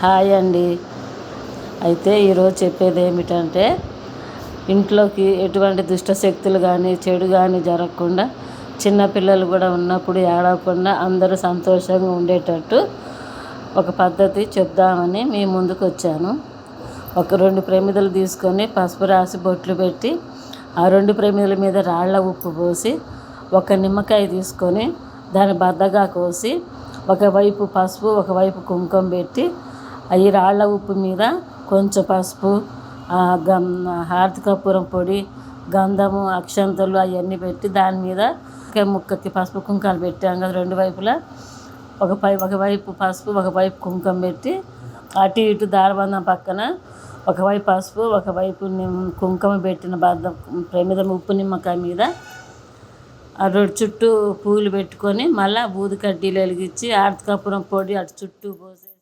Hi అండి. అయితే ఈరోజు చెప్పేది ఏమిటంటే ఇంట్లోకి ఎటువంటి దుష్ట శక్తులు కానీ చెడు కానీ జరగకుండా చిన్నపిల్లలు కూడా ఉన్నప్పుడు ఏడవకుండా అందరూ సంతోషంగా ఉండేటట్టు ఒక పద్ధతి చెప్దామని మీ ముందుకు వచ్చాను. ఒక రెండు ప్రమిదలు తీసుకొని పసుపు రాసి బొట్లు పెట్టి ఆ రెండు ప్రమిదల మీద రాళ్ళ ఉప్పు పోసి ఒక నిమ్మకాయ తీసుకొని దాన్ని బద్దగా కోసి ఒకవైపు పసుపు ఒకవైపు కుంకుమ పెట్టి ఈ రాళ్ళ ఉప్పు మీద కొంచెం పసుపు గం హారతి కర్పూరం పొడి గంధము అక్షంతలు అవన్నీ పెట్టి దాని మీద ముక్కకి పసుపు కుంకాలు పెట్టాం కదా రెండు వైపులా. ఒక పై ఒకవైపు పసుపు ఒకవైపు కుంకుమ పెట్టి అటు ఇటు దారబంధం పక్కన ఒకవైపు పసుపు ఒకవైపు కుంకుమ పెట్టిన బద్దం ప్రమిద ఉప్పు నిమ్మకాయ మీద ఆ రోడ్డు చుట్టూ పూలు పెట్టుకొని మళ్ళీ బూది కడ్డీలు వెలిగించి ఆర్తి పొడి అటు చుట్టూ పోసి